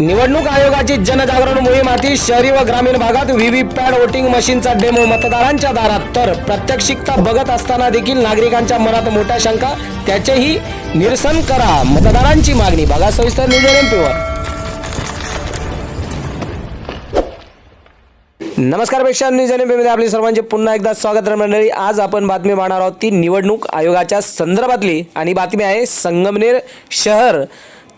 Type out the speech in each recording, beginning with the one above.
निवडणूक आयोगाची जनजागरण मोहीम हाती शहरी व ग्रामीण भागात व्हीव्हीपॅट वोटिंग मशीनचा डेमो मतदारांच्या दारात. तर प्रात्यक्षिकता बघत असताना देखील नागरिकांच्या मनात मोठ्या शंका. त्याचेही निरसन करा. मतदारांची मागणी. बघा सविस्तर न्यूज एमपीवर नमस्कारपेक्षा न्यूज एन आपले सर्वांचे पुन्हा एकदा स्वागत मंडळी. आज आपण बातमी पाहणार आहोत ती निवडणूक आयोगाच्या संदर्भातली. आणि बातमी आहे संगमनेर शहर.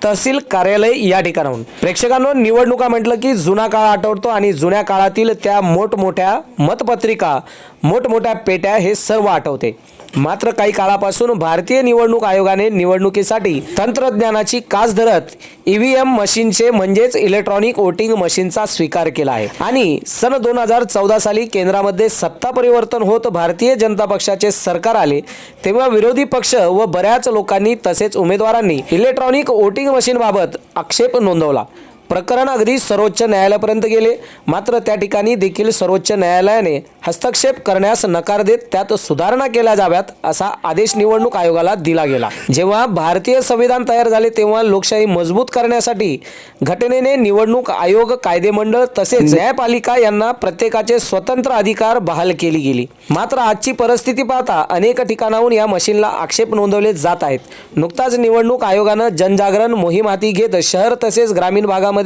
तहसील कार्यालय या ठिकाणाहून. प्रेक्षकांनो निवडणुका म्हटलं की जुना काळ आठवतो आणि जुन्या काळातील त्या मोठमोठ्या मतपत्रिका मोठमोठ्या पेट्या हे सर्व आठवते. मात्र काही काळापासून भारतीय निवडणूक आयोगाने निवडणुकीसाठी तंत्रज्ञानाची कास धरत ईव्हीएम मशीनचे म्हणजेच इलेक्ट्रॉनिक वोटिंग मशीनचा स्वीकार केला आहे. आणि सन दोन हजार चौदा साली केंद्रामध्ये सत्ता परिवर्तन होत भारतीय जनता पक्षाचे सरकार आले तेव्हा विरोधी पक्ष व बऱ्याच लोकांनी तसेच उमेदवारांनी इलेक्ट्रॉनिक वोटिंग मशीनबाबत आक्षेप नोंदवला. प्रकरण अगदी सर्वोच्च न्यायालयापर्यंत गेले. मात्र त्या ठिकाणी देखील सर्वोच्च न्यायालयाने हस्तक्षेप करण्यास नकार देत त्यात सुधारणा केल्या जाव्यात असा आदेश निवडणूक आयोगाला दिला गेला. जेव्हा भारतीय संविधान तयार झाले तेव्हा लोकशाही मजबूत करण्यासाठी घटनेने निवडणूक आयोग कायदेमंडळ तसेच न्यायपालिका यांना प्रत्येकाचे स्वतंत्र अधिकार बहाल केली गेली. मात्र आजची परिस्थिती पाहता अनेक ठिकाणाहून या मशीनला आक्षेप नोंदवले जात आहेत. नुकताच निवडणूक आयोगानं जनजागरण मोहीम हाती घेत शहर तसेच ग्रामीण भागामध्ये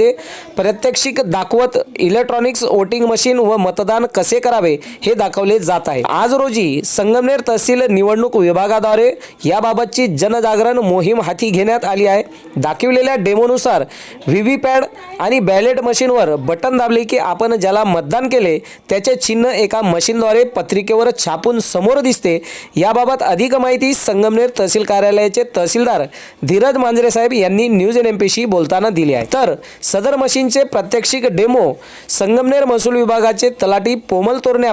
प्रात्यक्षिक दाखवत इलेक्ट्रॉनिक्स वोटिंग मशीन व मतदान कसे करावे हे दाखवले जात आहे. आज रोजी संगमनेर तहसील निवडणूक विभागाद्वारे याबाबतची जनजागरण मोहीम हाती घेण्यात आली आहे. दाखविलेल्या डेमोनुसार व्हीव्हीपॅड आणि बॅलेट मशीनवर बटन दाबले की आपण ज्याला मतदान केले त्याचे चिन्ह एका मशीनद्वारे पत्रिकेवर छापून समोर दिसते. याबाबत अधिक माहिती संगमनेर तहसील कार्यालयाचे तहसीलदार धीरज मांजरे साहेब यांनी न्यूज एन एम पीशी बोलताना दिली आहे. तर सदर मशीनचे प्रात्यक्षिक डेमो संगमनेर महसूल विभागाचे तलाठी पोमल तोरणे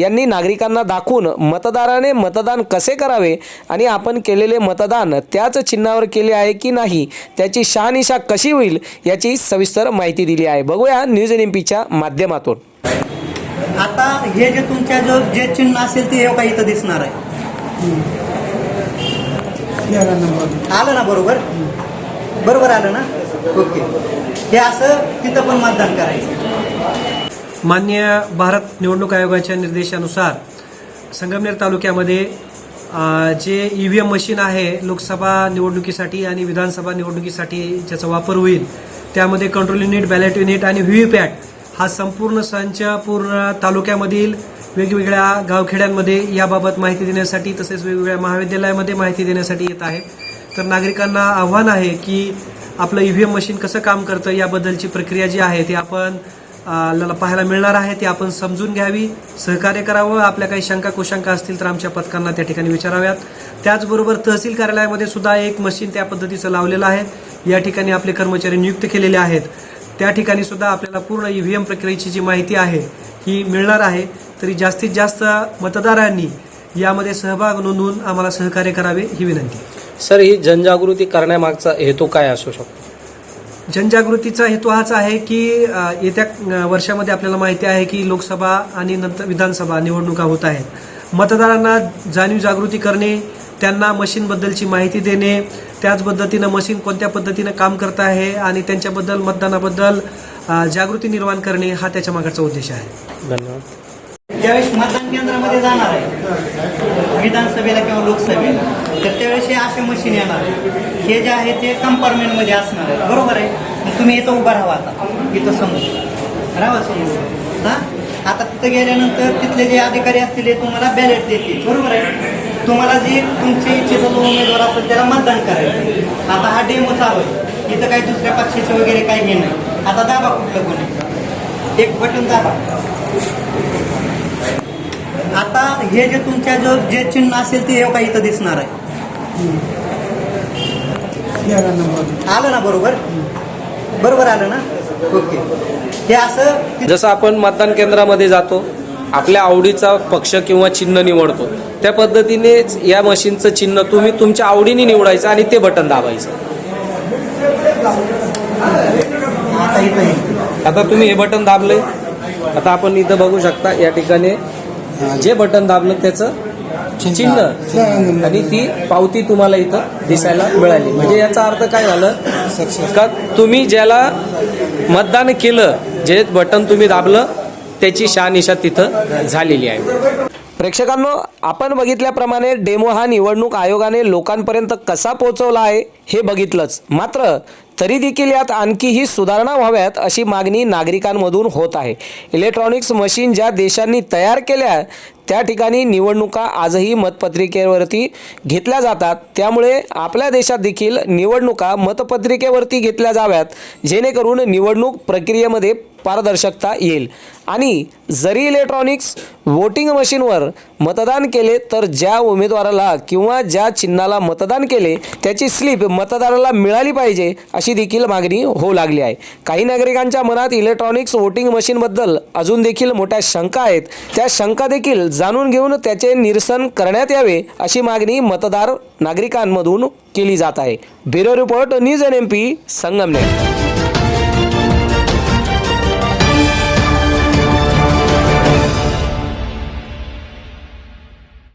यांनी नागरिकांना दाखवून मतदाराने मतदान कसे करावे आणि आपण केलेले मतदान त्याच चिन्हावर केले आहे की नाही त्याची शहानिशा कशी होईल याची सविस्तर माहिती दिली आहे. बघूया न्यूज एन एम पीच्या माध्यमातून. आता हे जे तुमच्या जो जे चिन्ह असेल ते हे काही इथं दिसणार आहे. आलं ना बरोबर? बरोबर आलं ना? ओके. हे असं तिथं पण मतदान करायचं. मान्य भारत निवडणूक आयोगाच्या निर्देशानुसार संगमनेर तालुक्यामध्ये जे ई व्ही एम मशीन आहे लोकसभा निवडणुकीसाठी आणि विधानसभा निवडणुकीसाठी ज्याचा वापर होईल त्यामध्ये कंट्रोल युनिट बॅलेट युनिट आणि व्ही व्ही पॅट हा संपूर्ण संच पूर्ण तालुक्यामधील वेगवेगळ्या गावखेड्यांमध्ये याबाबत माहिती देण्यासाठी तसेच वेगवेगळ्या महाविद्यालयामध्ये माहिती देण्यासाठी येत आहे. तर नागरिकांना आव्हान आहे की आपलं ई व्ही एम मशीन कसं काम करतं याबद्दलची प्रक्रिया जी आहे ती आपण आपल्याला पाहायला मिळणार आहे ती आपण समजून घ्यावी. सहकार्य करावं आपल्या काही शंका कुशंका असतील तर आमच्या पथकांना त्या ठिकाणी विचाराव्यात. त्याचबरोबर तहसील कार्यालयामध्ये सुद्धा एक मशीन त्या पद्धतीचं लावलेलं आहे. या ठिकाणी आपले कर्मचारी नियुक्त केलेले आहेत. त्या ठिकाणी सुद्धा आपल्याला पूर्ण ई व्ही एम प्रक्रियेची जी माहिती आहे ही मिळणार आहे. तरी जास्तीत जास्त मतदारांनी यामध्ये सहभाग नोंदवून आम्हाला सहकार्य करावे ही विनंती. सर ही जनजागृती करण्यामागचा हेतू काय असू शकतो? जनजागृतीचा हेतू हाच आहे की येत्या वर्षामध्ये आपल्याला माहिती आहे की लोकसभा आणि नंतर विधानसभा निवडणुका होत आहेत. मतदारांना जाणीव जागृती करणे त्यांना मशीनबद्दलची माहिती देणे त्याच पद्धतीनं मशीन कोणत्या पद्धतीनं काम करत आहे आणि त्यांच्याबद्दल मतदानाबद्दल जागृती निर्माण करणे हा त्याच्या मागचा उद्देश आहे. धन्यवाद. ज्यावेळेस मतदान केंद्रामध्ये जाणार आहे विधानसभेला किंवा लोकसभेला तर त्यावेळेस हे असे मशीन येणार हे जे आहे ते कंपार्टमेंटमध्ये असणार आहे बरोबर आहे? मग तुम्ही इथं उभा राहा आता. इथं समोर. राहा समोर हां? आता तिथं गेल्यानंतर तिथले जे अधिकारी असतील ते तुम्हाला बॅलेट देतील. बरोबर आहे? तुम्हाला जी तुमच्या इच्छेचा जो उमेदवार असेल त्याला मतदान करायचं आता हा डेमो चालू आहे. इथं काही दुसऱ्या पक्षाचे वगैरे काही हे नाही. आता दाबा कुठलं कोणी? एक बटन दाबा. आता हे जे तुमच्या जो जे चिन्ह असेल ते हे काही इथं दिसणार आहे. आलं ना बरोबर? बरोबर आलं ना? ओके. हे असं जसं आपण मतदान केंद्रामध्ये जातो आपल्या आवडीचा पक्ष किंवा चिन्ह निवडतो त्या पद्धतीनेच या मशीनचं चिन्ह तुम्ही तुमच्या आवडीने निवडायचं आणि ते बटन दाबायचं. आता इथं हे. आता तुम्ही हे बटन दाबले. आता आपण इथं बघू शकता या ठिकाणी जे बटन दाबलं त्याचं चिन्ह. आणि ती पावती तुम्हाला इथं दिसायला मिळाली. म्हणजे याचा अर्थ काय झालं? का तुम्ही ज्याला मतदान केलं जे बटन तुम्ही दाबलं त्याची शहानिशा तिथं झालेली आहे. प्रेक्षकांनो आपण बघितल्याप्रमाणे डेमो हा निवडणूक आयोगाने लोकांपर्यंत कसा पोहोचवला आहे हे बघितलंच. मात्र तरी देखील यात आणखीही सुधारणा व्हाव्यात अशी मागणी नागरिकांमधून होत आहे. इलेक्ट्रॉनिक्स मशीन ज्या देशांनी तयार केल्या त्या ठिकाणी निवडणुका आजही मतपत्रिकेवरती घेतल्या जातात. त्यामुळे आपल्या देशात देखील निवडणुका मतपत्रिकेवरती घेतल्या जाव्यात. जेणेकरून निवडणूक प्रक्रियेमध्ये पारदर्शकता येईल. आणि जरी इलेक्ट्रॉनिक्स वोटिंग मशीनवर मतदान केले तर ज्या उमेदवाराला किंवा ज्या चिन्हाला मतदान केले त्याची स्लिप मतदाराला मिळाली पाहिजे अशी देखील मागणी होऊ लागली आहे. काही नागरिकांच्या मनात इलेक्ट्रॉनिक्स वोटिंग मशीनबद्दल अजून देखील मोठ्या शंका आहेत. त्या शंका देखील जाणून घेऊन त्याचे निरसन करण्यात यावे अशी मागणी मतदार नागरिकांमधून केली जात आहे. Bureau report news N M P Sangamner.